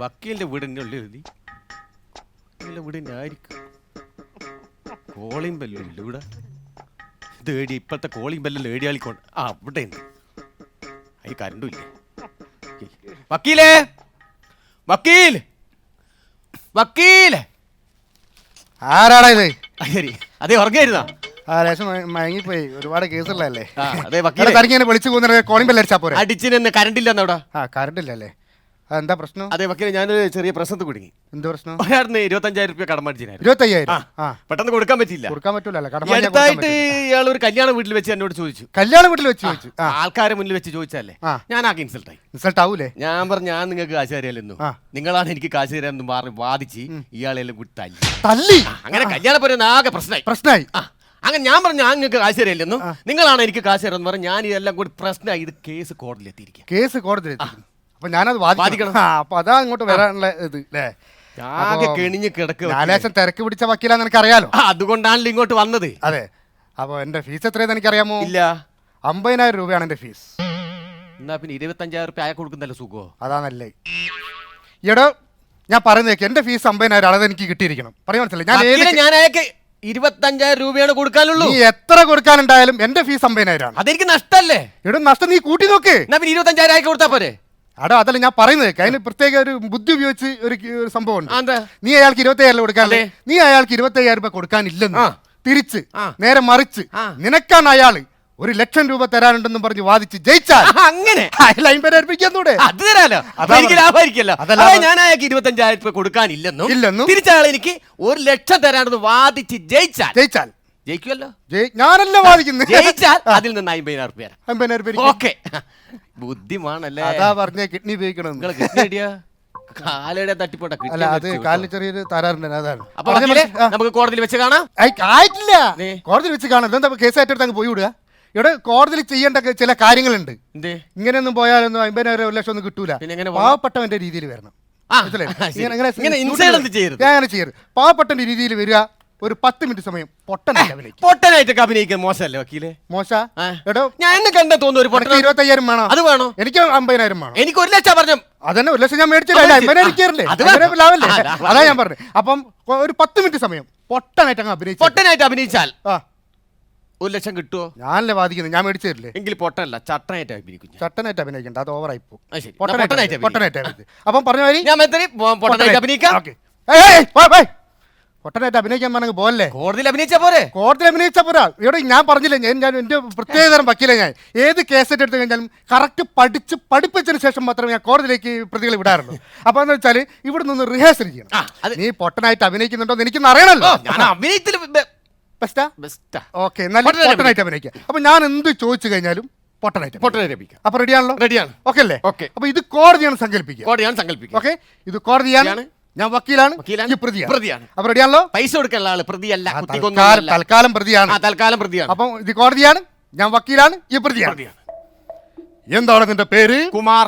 വക്കീലിന്റെ വീട് തന്നെ ഉള്ളിൽ എഴുതി. വക്കീലിന്റെ വീട് തന്നെ ആയിരിക്കും. കോളിംഗ് ബെല്ലും ഇല്ല ഇവിടെ. ഇത് ഏടി ഇപ്പോഴത്തെ കോളിംഗ് ബെല്ലിൽ ഏടിയാളിക്കൊണ്ട് ആ അവിടെ ഉണ്ട്. കരണ്ടും ഇല്ല? വക്കീലേ? വക്കീൽ? വക്കീൽ? ആരാടാ ഇത്? ശരി. അതെ ഉറങ്ങായിരുന്നാ? ആ ലേശം മയ- മയങ്ങിപ്പോയി. ഒരുപാട് കേസുള്ളതല്ലേ ആ അതെ വക്കീലെ. തനിക്ക് വിളിച്ചു പോകുന്ന കോളിംഗ് ബെല്ല് അടിച്ചാ പോരെ? അടിച്ചിന് കരണ്ടില്ലെന്നവിടെ ആ കറണ്ട് ഇല്ലല്ലേ? എന്താ പ്രശ്നം? അതെ വക്കീലെ ഞാനൊരു ചെറിയ പ്രശ്നത്തിൽ കുടുങ്ങി. എന്ത് പ്രശ്നം? ഒരാളിന് ഇരുപത്തഞ്ചായിരം രൂപ കടം മേടിച്ചിരുന്നു ഇരുപത്തയ്യായിരം? ആ. പെട്ടെന്ന് കൊടുക്കാൻ പറ്റില്ല കൊടുക്കാൻ പറ്റൂലല്ലോ കടം കൊടുക്കാൻ അടുത്തായിട്ട്. ഇയാൾ ഒരു കല്യാണ വീട്ടിൽ വെച്ച് എന്നോട് ചോദിച്ചു. കല്യാണ വീട്ടിൽ വെച്ച് ചോദിച്ചു. ആ. ആൾക്കാരെ മുന്നിൽ വെച്ച് ചോദിച്ചല്ലേ ആ. ഞാൻ ആകെ ഇൻസൾട്ടായി റിസൾട്ട് ആവൂലേ? ഞാൻ പറഞ്ഞു ഞാൻ നിങ്ങൾക്ക് കാശ് തരാലെന്നു ആ. നിങ്ങളാണ് എനിക്ക് കാശ് തരാമെന്ന് പറഞ്ഞ് വാദിച്ച് ഇയാളെല്ലാം കൂടി തല്ലി. തല്ലി? അങ്ങനെ കല്യാണ പോലെ ആകെ പ്രശ്നമായി. പ്രശ്നമായി? ആ അങ്ങനെ ഞാൻ പറഞ്ഞു ഞാൻ നിങ്ങൾക്ക് കാശ് തരില്ലെന്നു നിങ്ങളാണ് എനിക്ക് കാശ് തരാമെന്ന് പറഞ്ഞു ഞാൻ ഇതെല്ലാം കൂടി പ്രശ്നമായി ഇത് കേസ് കോടതിയിൽ എത്തിയിരിക്കുക കേസ് കോടതി അപ്പൊ ഞാനത് വാദിക്കണം. ആ അപ്പൊ അതാ അങ്ങോട്ട് വരാനുള്ള ഇത് അല്ലേ ആകെ അപ്പോ കെണിഞ്ഞ് കിടക്കുക ഞാലേശം തിരക്ക് പിടിച്ച വക്കീലാന്ന് എനിക്കറിയാലോ അതുകൊണ്ടാണല്ലോ ഇങ്ങോട്ട് വന്നത്. അതെ. അപ്പൊ എന്റെ ഫീസ് എത്രയെന്ന് എനിക്കറിയാമോ? ഇല്ല. അമ്പതിനായിരം രൂപയാണ് എന്റെ ഫീസ്. എന്നാ പിന്നെ ഇരുപത്തഞ്ചായിരം റുപ്യ അയാൾ കൊടുക്കുന്നല്ലോ സുഖോ? അതാ എടോ ഞാൻ പറയുന്നേക്ക് എന്റെ ഫീസ് അമ്പതിനായിരം അത് എനിക്ക് കിട്ടിയിരിക്കണം. പറയാൻ മനസ്സിലായി? ഞാൻ ഏത് വക്കീലെ, ഞാൻ അയാൾക്ക് ഇരുപത്തഞ്ചായിരം രൂപയാണ് കൊടുക്കാനുള്ളൂ. നീ എത്ര കൊടുക്കാനുണ്ടായാലും എന്റെ ഫീസ് അമ്പതിനായിരം അതെനിക്ക് നഷ്ടല്ലേ? ഇവിടെ നഷ്ടം നീ കൂട്ടി നോക്ക്. എന്നാ പിന്നെ ഇരുപത്തഞ്ചായിരം അയക്ക് കൊടുത്താ പോരെ? അടാ അതല്ല ഞാൻ പറയുന്നത് അതിന് പ്രത്യേക ഒരു ബുദ്ധി ഉപയോഗിച്ച് ഒരു ഒരു സംഭവം ഉണ്ട് എന്താ നീ അയാൾക്ക് ഇരുപത്തയ്യായിരം അയ്യായിരം അതെ. നീ അയാൾക്ക് ഇരുപത്തയ്യായിരം രൂപ കൊടുക്കാനില്ലെന്ന് ആ. തിരിച്ച് ആ. നേരെ മറിച്ച് ആ. നിനക്കാണ് അയാൾ ഒരു ലക്ഷം രൂപ തരാനുണ്ടെന്നും പറഞ്ഞ് വാദിച്ച് ജയിച്ചാൽ ആ, അങ്ങനെ ലൈൻ അത് തരാലോ അപ്പൊ അതാ എനിക്ക് പറഞ്ഞത്. ലാഭമായിരിക്കല്ലോ അതാ അതെ ലാഭം. ഞാൻ അയാൾക്ക് ഇരുപത്തഞ്ചായിരം രൂപ കൊടുക്കാനില്ലെന്നും ഇല്ലെന്നും. തിരിച്ചയാൾ എനിക്ക് ഒരു ലക്ഷം തരാണെന്ന് വാദിച്ച് ജയിച്ചാൽ ജയിച്ചാൽ ജയിക്കുമല്ലോ ജയി- ഞാനല്ല വാദിക്കുന്നത് ജയിച്ചാൽ അതിൽ നിന്ന് അമ്പതിനായിരം രൂപ അമ്പതിനായിരം ഇരിക്കും. ഓക്കെ. ബുദ്ധിമാണല്ലേ അതാ പറഞ്ഞ കിഡ്നി ഉപയോഗിക്കണം നിങ്ങൾ കിട്ടിയ കാലയുടെ തട്ടിപ്പോട്ടെ അല്ല അത് കാലിന് ചെറിയൊരു തരാറുണ്ട് അതാണ്. അപ്പൊ നമുക്ക് കോടതിയിൽ വെച്ച് കാണാം. ആയിട്ടില്ല? കോടതിയിൽ വെച്ച് കാണാം. എന്താ കേസ് ഏറ്റെടുത്ത് അങ്ങ് പോയി വിടുക? ഇവിടെ കോടതിയിൽ ചെയ്യേണ്ട ചില കാര്യങ്ങളുണ്ട്. ഇങ്ങനെയൊന്നും പോയാലൊന്നും അമ്പതിനായിരം ഒരു ലക്ഷം ഒന്നും കിട്ടൂല? പാവപ്പെട്ടവന്റെ രീതിയിൽ വരണം. മനസ്സിലായോ? ഇങ്ങനെ- ഇങ്ങനെ. ഞാൻ അങ്ങനെ ചെയ്യരുത്. പാവപ്പെട്ട രീതിയിൽ വരിക. ഒരു പത്ത് മിനിറ്റ് സമയം പൊട്ടനായിട്ട് അഭിനയിക്കും? പൊട്ടനായിട്ടൊക്കെ അഭിനയിക്കാൻ മോശമല്ലേ വക്കീലെ? മോശ? ആ. എടോ ഞാൻ എന്നെ കണ്ട തോന്നുന്നു ഒരു പൊട്ടൻ ഇരുപത്തയ്യായിരം വേണം? അത് വേണോ? എനിക്ക് അമ്പതിനായിരം വേണം? എനിക്ക് ഒരു ലക്ഷം പറഞ്ഞു. അതന്നെ ഒരു ലക്ഷം ഞാൻ മേടിച്ചില്ല ആ, അത് അമ്പതിനായിരം ലാഭല്ലേ ആ, ലാഭം. അതാ ഞാൻ പറഞ്ഞു. അപ്പം ഒരു പത്ത് മിനിറ്റ് സമയം പൊട്ടനായിട്ട് അങ്ങ് അഭിനയിച്ചു പൊട്ടനായിട്ട് അഭിനയിച്ചാൽ ആ. ഒരു ലക്ഷം കിട്ടുമോ ഞാനല്ലേ വാദിക്കുന്നത്? ഞാൻ മേടിച്ചു തരില്ലേ എങ്കിൽ പൊട്ടനല്ല ചട്ടനായിട്ട് അഭിനയിക്കും ഞാൻ. ചട്ടനായിട്ട് അഭിനയിക്കണ്ട അത് ഓവറായി പോകും അത് ശരി. ഞാൻ പൊട്ടനായിട്ട് പൊട്ടനായിട്ട് അഭിനയിക്ക്. പൊട്ടനായിട്ട് അഭിനയിക്ക്. അപ്പം പറഞ്ഞ മാതിരി ഞാൻ പൊട്ടനായിട്ട് അഭിനയിക്കാം. ഓക്കേ. ഏയ്, ഏയ്, പോയ്. പൊട്ടനായിട്ട് അഭിനയിക്കാൻ പറഞ്ഞ പോലെ കോടതിയിൽ അഭിനയിച്ച പോരെ? കോടതിയിൽ അഭിനയിച്ച പോരാ. ഇവിടെ ഞാൻ പറഞ്ഞില്ലേ ഞാൻ ഞാൻ എന്റെ പ്രത്യേകതരം വക്കീല ഞാൻ. ഏത് കേസ് എടുത്തു കഴിഞ്ഞാലും കറക്റ്റ് പഠിച്ച് പഠിപ്പിച്ചതിന് ശേഷം മാത്രമേ ഞാൻ കോടതിയിലേക്ക് പ്രതികളെ വിടാറുള്ളൂ. അപ്പോൾ എന്ന് വെച്ചാൽ ഇവിടെ നിന്ന് റിഹേഴ്സൽ ചെയ്യണം. നീ പൊട്ടനായിട്ട് അഭിനയിക്കുന്നുണ്ടോ എന്ന് എനിക്കൊന്ന് അറിയണല്ലോ. അഭിനയത്തിൽ ബെസ്റ്റാ? ബെസ്റ്റാ. ഓക്കെ നല്ല പൊട്ടനായിട്ട് അഭിനയിക്കാം. അപ്പോൾ ഞാൻ എന്ത് ചോദിച്ചു കഴിഞ്ഞാലും അപ്പൊ റെഡിയാണല്ലോ റെഡിയാണ് ഓക്കെ അല്ലേ? ഓക്കെ. അപ്പൊ ഇത് കോടതിയാണ് സങ്കല്പിക്കുക. കോടതിയാണ് സങ്കല്പിക്കുക. ഓക്കെ ഇത് കോടതിയാണ്. ഞാൻ വക്കീലാണ് വക്കീലാണ്. ഈ പ്രതിയാണ്. പ്രതിയാണ്. അപ്പോൾ റെഡിയാണല്ലോ പൈസ കൊടുക്കാനുള്ള ആൾ പ്രതിയല്ല ആ, കുത്തിക്കൊന്നും തൽക്കാലം പ്രതിയാണ്. ആ തൽക്കാലം പ്രതിയാണ്. അപ്പം ഇത് കോടതിയാണ് ഞാൻ വക്കീലാണ് ഈ പ്രതിയാണ്. പ്രതിയാണ്. എന്താണ് നിന്റെ പേര്? കുമാർ.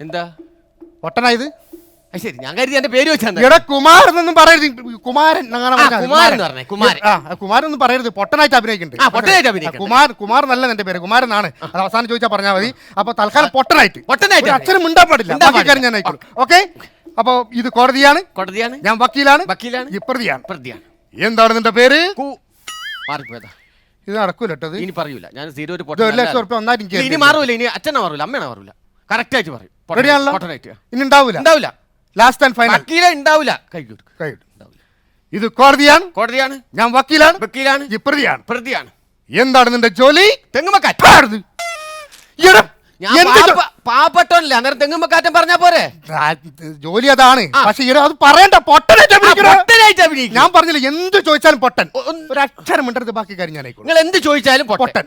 എന്താ? പൊട്ടനായത് ശരി ഞാൻ കരുതി എന്റെ പേര് വെച്ചാ എടാ കുമാർ എന്നൊന്നും പറയരുത്. കുമാരൻ അങ്ങനെ മതി. കുമാരൻ പറഞ്ഞേ, കുമാരൻ. ആ ആ, കുമാരൻ ഒന്നും പറയരുത്. പൊട്ടനായിട്ട് അഭിനയിക്കുന്നുണ്ട് ആ, പൊട്ടനായിട്ട് അഭിനയിക്കണ്ട. കുമാർ കുമാർ നല്ല എന്റെ പേര്. കുമാരനാണ്. അത് അവസാനം ചോദിച്ചാൽ പറഞ്ഞാൽ മതി. അപ്പൊ തൽക്കാലം പൊട്ടനായിട്ട്. പൊട്ടനായിട്ട് ഒരു അക്ഷരം മിണ്ടാൻ പാടില്ല. മിണ്ടാൻ ബാക്കി കാര്യം ഞാൻ. ഓക്കെ? അപ്പൊ ഇത് കോടതിയാണ്. കോടതിയാണ്. ഞാൻ വക്കീലാണ്. വക്കീലാണ്. ഈ പ്രതിയാണ്. പ്രതിയാണ്. എന്താണ് നിന്റെ പേര്? കു മാറിപ്പോയതാ. ഇത് നടക്കൂല കേട്ടോ ഇത്. ഇനി പറയൂല. ഞാൻ സീരോ ഒരു ഇത് ഒരു ലക്ഷം ഒന്നായിട്ട് എനിക്ക് ഇനി മാറൂല ഇനി അച്ഛനെ മാറൂല അമ്മേനെ മാറൂല. കറക്റ്റ് ആയിട്ട് പറയും. റെഡിയാണല്ലോ? പൊട്ടനായിട്ട്. ഇനി ഉണ്ടാവൂല. ഉണ്ടാവില്ല ലാസ്റ്റ് ആൻഡ് ഫൈനൽ വക്കീല ഉണ്ടാവില്ല കൈ കഴിയും ഇത് കോടതിയാണ്. കോടതിയാണ്. ഞാൻ വക്കീലാണ്. വക്കീലാണ്. ഈ പ്രതിയാണ്. പ്രതിയാണ്. എന്താണ് നിന്റെ ജോലി? തെങ്ങുമക്കാറ്റ്. പാപ്പ- അന്നേരം തെങ്ങുമ്പക്കാറ്റം പറഞ്ഞാ പോരെ? ജോലി അതാണ്. പക്ഷേ ഈട അത് പറയണ്ട. പൊട്ടനായിട്ട് അഭിനയിക്കണോ? ഞാൻ പറഞ്ഞില്ല എന്ത് ചോദിച്ചാലും പൊട്ടൻ. ഒരു അക്ഷരം ബാക്കി കാര്യം ഞാൻ നിങ്ങൾ എന്ത് ചോദിച്ചാലും പൊട്ടൻ.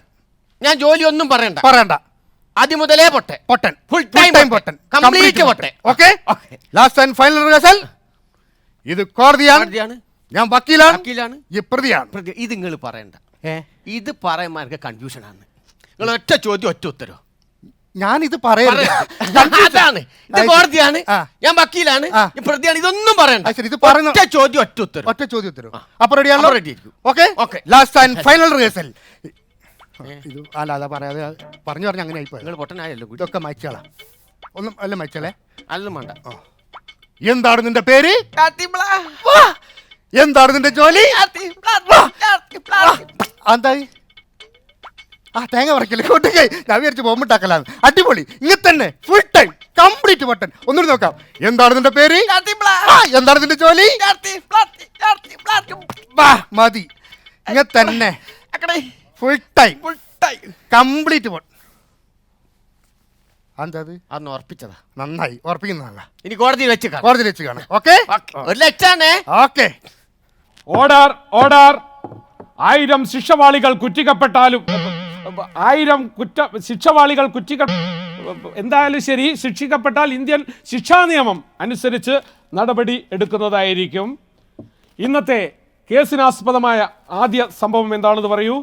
ഞാൻ ജോലി ഒന്നും പറയണ്ട. പറയണ്ട. ആദ്യം മുതലേ പൊട്ടെ. പൊട്ടൻ. ഫുൾ ടൈം ടൈം പൊട്ടൻ. Complete പൊട്ടെ. Okay last and final rehearsal ഇത് കോടതിയാണ്. ഞാൻ വക്കീലാണ്. വക്കീലാണ്. ഈ പ്രതിയാണ്. പ്രതി- ഇത് നിങ്ങൾ പറയണ്ട. ഇത് പറയുമാർക്ക് കൺഫ്യൂഷൻ ആണ്. നിങ്ങൾ ഒറ്റ ചോദ്യം ഒറ്റ ഉത്തരോ? ഞാൻ ഇത് പറയരുത്. അതാണ്. ഇത് കോടതിയാണ്. ഞാൻ വക്കീലാണ്. പ്രതിയാണ്. ഇതൊന്നും പറയണ്ട. ശരി, ഇത് പറയുന്ന- ഒറ്റ ചോദ്യം ഒറ്റ ഉത്തരം? ഒറ്റ ചോദ്യം ഉത്തരം. അപ്പൊ റെഡിയാണോ ready okay. Okay. Last and final rehearsal ഇത് അല്ല അതാ പറയാതെ പറഞ്ഞു പറഞ്ഞ അങ്ങനെ ആയിപ്പോയി നിങ്ങൾ പൊട്ടനായല്ലോ കുട്ടി. ഇതൊക്കെ മയച്ചാളാ ഒന്നും അല്ല മയച്ചോളേ അതൊന്നും വേണ്ട. എന്താണ് നിന്റെ പേര്. എന്താണ് നിന്റെ ജോലി. എന്തായി? ആ തേങ്ങ പറിക്കൽ കൊണ്ടുകൈ ഞാൻ വിചാരിച്ചു ബോംബിട്ടാക്കലാണ് അടിപൊളി. ഇങ്ങനെ തന്നെ. ഫുൾ ടൈം കംപ്ലീറ്റ് ബട്ടൺ ഒന്നുകൂടി നോക്കാം. എന്താണ് നിന്റെ പേര്. ആ, എന്താണ് നിന്റെ ജോലി. വാ മതി. ഇങ്ങനെ തന്നെ. അക്കടെ. ഫുൾ ടൈം കംപ്ലീറ്റ് പോൺ അത് അന്ന് ഉറപ്പിച്ചതാ. നന്നായി. ഉറപ്പിക്കുന്നതല്ല. ഇനി കോടതി വെച്ച് കോടതിയിൽ കോടതി വെച്ച് കാണാം. ഓക്കെ. ഒരു ലക്ഷാണേ. ഓക്കെ ഓർഡർ ഓർഡർ ആയിരം ശിക്ഷവാളികൾ കുറ്റിക്കപ്പെട്ടാലും ആയിരം കുറ്റ ശിക്ഷവാളികൾ കുറ്റിക്ക എന്തായാലും ശരി ശിക്ഷിക്കപ്പെട്ടാൽ ഇന്ത്യൻ ശിക്ഷാ നിയമം അനുസരിച്ച് നടപടി എടുക്കുന്നതായിരിക്കും. ഇന്നത്തെ കേസിനാസ്പദമായ ആദ്യ സംഭവം എന്താണെന്ന് പറയൂ?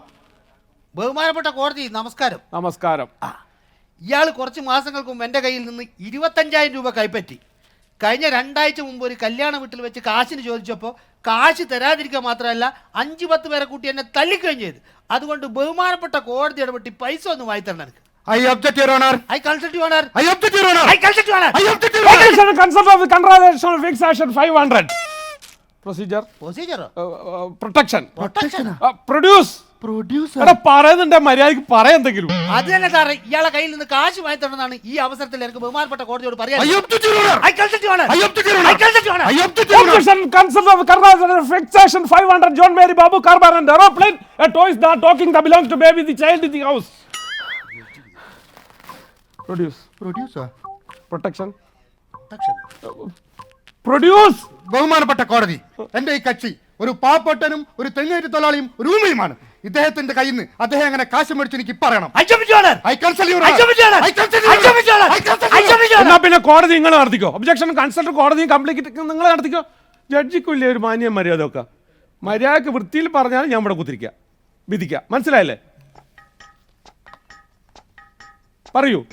ബഹുമാനപ്പെട്ട കോടതി നമസ്കാരം. നമസ്കാരം. ഇയാൾ കുറച്ച് മാസങ്ങൾക്കും മുമ്പ് എന്റെ കയ്യിൽ നിന്ന് ഇരുപത്തഞ്ചായിരം രൂപ കൈപ്പറ്റി. കഴിഞ്ഞ രണ്ടാഴ്ച മുമ്പ് ഒരു കല്യാണ വീട്ടിൽ വെച്ച് കാശിന് ചോദിച്ചപ്പോൾ കാശ് തരാതിരിക്കുക മാത്രമല്ല അഞ്ച് പത്ത് പേരെ കൂട്ടി എന്നെ തല്ലിക്കുകയും ചെയ്തു. അതുകൊണ്ട് ബഹുമാനപ്പെട്ട കോടതി ഇടപെട്ടി പൈസ ഒന്ന് വായി തരണം എനിക്ക് honour I consult you honour I object your honour I consult you honour I object your honour consult of കൺട്രോളേഷൻ fix action five hundred procedure പ്രൊസീജിയറോ protection protection produce producer പറയുന്നുണ്ട് മര്യാദയ്ക്ക് പറയാന്തെങ്കിലും അത് തന്നെ സാറേ ഇയാളെ കയ്യിൽ നിന്ന് കാശ് വാങ്ങിത്തണമെന്നാണ് ഈ അവസരത്തിൽ എനിക്ക് ബഹുമാനപ്പെട്ട കോടതിയോട് പറയാൻ I object your honour I consult you honour I object your I consult you honour I object the honour Objection, consent of Karnataka 500 John Mary Babu Karbar and aeroplane. A toy is not talking that belongs to baby, the child in the house. Produce. Producer Protection. Protection Produce. ബഹുമാനപ്പെട്ട കോടതി എന്റെ ഈ കക്ഷി ഒരു പാപ്പട്ടനും ഒരു തെങ്ങേറ്റ് തൊഴിലാളിയും ഒരു ഊമയുമാണ്. ഇദ്ദേഹത്തിന്റെ കയ്യിൽ നിന്ന് അദ്ദേഹം അങ്ങനെ കാശ് മേടിച്ച് എനിക്ക് പറയണം. എന്നാ പിന്നെ കോടതി നിങ്ങൾ നടത്തിക്കോ? ഒബ്ജക്ഷൻ കൺസൾട്ട് കോടതി കംപ്ലീറ്റ് നിങ്ങൾ നടത്തിക്കോ? ജഡ്ജിക്കില്ലേ ഒരു മാന്യം മര്യാദ ഒക്കെ. മര്യാദയ്ക്ക് വൃത്തിയിൽ പറഞ്ഞാൽ ഞാൻ ഇവിടെ കുത്തിരിക്ക. വിധിക്ക. മനസ്സിലായില്ലേ? പറയൂ.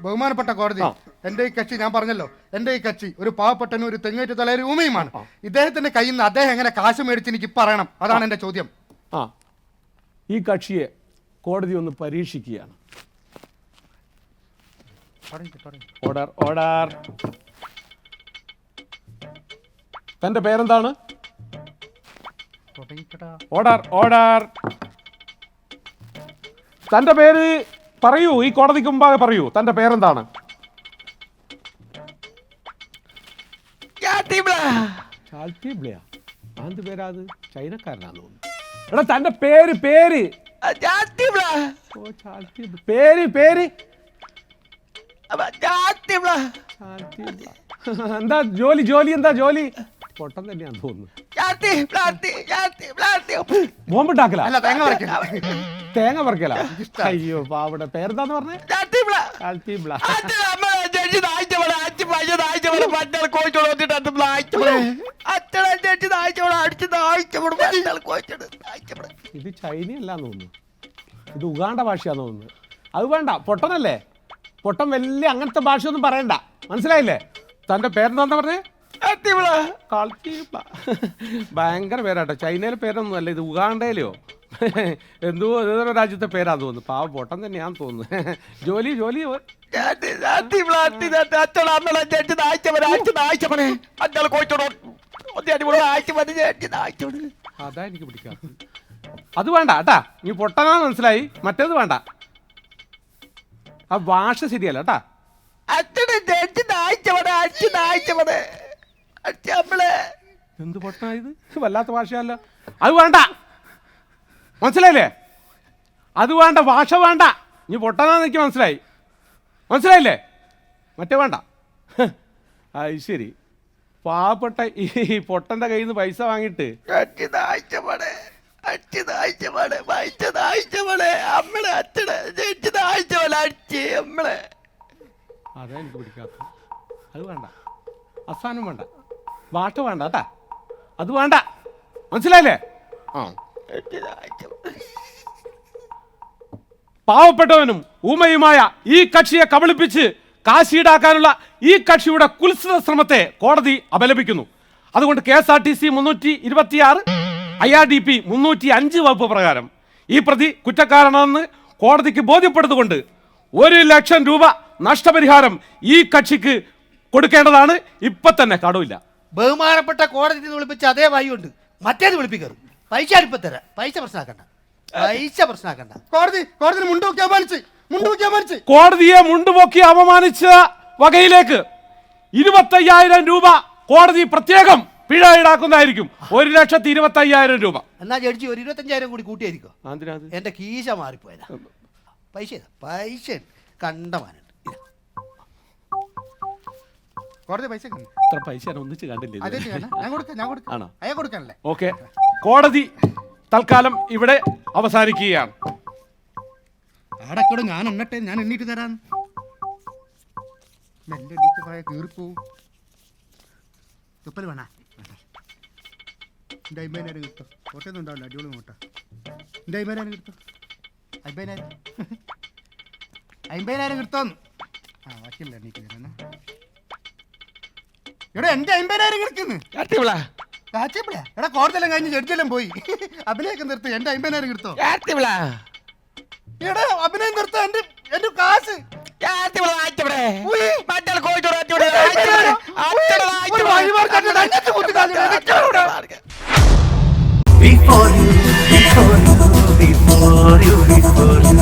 ബഹുമാനപ്പെട്ട കോടതി. എന്റെ ഈ കക്ഷി ഞാൻ പറഞ്ഞല്ലോ. എന്റെ ഈ കക്ഷി ഒരു പാവപ്പെട്ടനും ഒരു തെങ്ങേറ്റ് ഒരു ഊമയുമാണ്. ഇദ്ദേഹത്തിന്റെ കയ്യിൽ നിന്ന് അദ്ദേഹം എങ്ങനെ കാശ് മേടിച്ച് എനിക്ക് പറയണം? അതാണ് എന്റെ ചോദ്യം. ആ. ഈ കക്ഷിയെ കോടതി ഒന്ന് പരീക്ഷിക്കുകയാണ്. Order order. തന്റെ പേരെന്താണ്? Order order. തന്റെ പേര് പറയൂ ഈ കോടതിക്ക് മുമ്പാകെ പറയൂ. തന്റെ പേരെന്താണ്? ചൈനക്കാരനാണെന്ന് തോന്നുന്നു. എടാ തന്റെ പേര് പേര്. ഓ പേര് പേര്. ചാൽത്തിബ്ല. എന്താ ജോലി ജോലി എന്താ ജോലി? പൊട്ടം തന്നെയാന്ന് തോന്നുന്നു. ബോംബിട്ടാക്കല അല്ല തേങ്ങ പറിക്കൽ തേങ്ങ പറിക്കല അയ്യോ പാവിടെ. പേരെന്താന്ന് പറഞ്ഞേ? അച്ഛൻ ഇത് ചൈനയല്ലാന്ന് തോന്നുന്നു ഇത് ഉഗാണ്ട ഭാഷയാന്ന് തോന്നുന്നു അത് വേണ്ട പൊട്ടനല്ലേ പൊട്ടം വലിയ അങ്ങനത്തെ ഭാഷയൊന്നും പറയണ്ട മനസ്സിലായില്ലേ തന്റെ പേരെന്താ പറഞ്ഞേ. ഭയങ്കര പേരാട്ടോ ചൈനയിലെ പേരൊന്നും അല്ല ഇത് ഉഗാണ്ടയിലെയോ എന്തോ ഏതൊരു രാജ്യത്തെ പേരാന്ന് തോന്നുന്നു പാവ പൊട്ടൻ തന്നെയാന്ന് തോന്നുന്നു ജോലി ജോലി കാത്തി- കാത്തിമ്പ്ള, കാത്തി- അതാ എനിക്ക് പിടിക്കാം അത് വേണ്ട കേട്ടാ. നീ പൊട്ടനാ മനസ്സിലായി. മറ്റേത് വേണ്ട. ആ ഭാഷ ശരിയല്ല കേട്ടാ. എന്ത് പൊട്ടനായത് വല്ലാത്ത ഭാഷയല്ല അത് വേണ്ട. മനസ്സിലായില്ലേ? അത് വേണ്ട ഭാഷ വേണ്ട. നീ പൊട്ടനാന്ന് എനിക്ക് മനസ്സിലായി. മനസ്സിലായില്ലേ? മറ്റേ വേണ്ട. അത് ശരി. പാവപ്പെട്ട ഈ പൊട്ടന്റെ കയ്യിൽ നിന്ന് പൈസ വാങ്ങിട്ട്. അതാ എനിക്ക് പിടിക്കാത്തത്. അത് വേണ്ട. അവസാനം വേണ്ട. വാട്ട് വേണ്ട കേട്ടാ. അത് വേണ്ട. മനസ്സിലായില്ലേ? ആ. പാവപ്പെട്ടവനും ഊമയുമായ ഈ കക്ഷിയെ കബളിപ്പിച്ച് കാശീടാക്കാനുള്ള ഈ കക്ഷിയുടെ കുൽസിത ശ്രമത്തെ കോടതി അപലപിക്കുന്നു. അതുകൊണ്ട് K S R T C മുന്നൂറ്റി ഇരുപത്തിയാറ് ഐ ആർ ഡി പി മുന്നൂറ്റി അഞ്ച് വകുപ്പ് പ്രകാരം ഈ പ്രതി കുറ്റക്കാരനാണെന്ന് കോടതിക്ക് ബോധ്യപ്പെടുത്തുകൊണ്ട് ഒരു ലക്ഷം രൂപ നഷ്ടപരിഹാരം ഈ കക്ഷിക്ക് കൊടുക്കേണ്ടതാണ്. ഇപ്പൊ തന്നെ കടവില്ല ബഹുമാനപ്പെട്ട കോടതി വിളിപ്പിച്ച അതേ വായുണ്ട് മറ്റേത് വിളിപ്പിക്കരുത്. പൈസ അടുപ്പ തരാം. പൈസ പ്രശ്നമാക്കണ്ട. പൈസ പ്രശ്നമാക്കണ്ട. കോടതി കോടതി മുണ്ടോക്കി അപമാനിച്ച്. കോടതിയെ മുണ്ടുപൊക്കി അപമാനിച്ച വകയിലേക്ക് ഇരുപത്തയ്യായിരം രൂപ കോടതി പ്രത്യേകം പിഴ ഈടാക്കുന്നതായിരിക്കും. ഒരു ലക്ഷത്തി ഇരുപത്തി അയ്യായിരം രൂപ. എന്നാ ജഡ്ജി ഒരു ഇരുപത്തഞ്ചായിരം കൂടി കൂട്ടിയായിരിക്കോ? എന്റെ കീശ മാറിപ്പോയതാ. പൈസ പൈസ. കണ്ടമാനുണ്ട് പൈസ ഇത്ര പൈസ ഒന്നിച്ച് കണ്ടില്ല ആണോ? കോടതി തൽക്കാലം ഇവിടെ അവസാനിക്കുകയാണ്. ആടക്കോട് ഞാൻ എണ്ണട്ടെ ഞാൻ എണ്ണിട്ട് തരാൻ മെല്ലെ എണീറ്റ് പോയ കീറിപ്പോ. തുപ്പൽ വേണ. എന്റെ അമ്പതിനായിരം കിട്ടും. കോട്ടയൊന്നും ഉണ്ടാവില്ല അടിപൊളി മോട്ട. എന്റെ അമ്പതിനായിരം കിട്ടും. കിട്ടുമെന്ന് ആ ബാക്കിയല്ല എണീറ്റ് തരാനാ എടാ എന്റെ അമ്പതിനായിരം കിടക്കുന്നു. എടാ കോടതിയെല്ലാം കഴിഞ്ഞ് ജഡ്ജെല്ലാം പോയി. അഭിനയൊക്കെ നിർത്തി എന്റെ അമ്പതിനായിരം കിട്ടോ. ഇവിടെ അഭിനയം നിർത്ത എന്റെ എന്റെ കാശ് Before you, before you, before you, before you.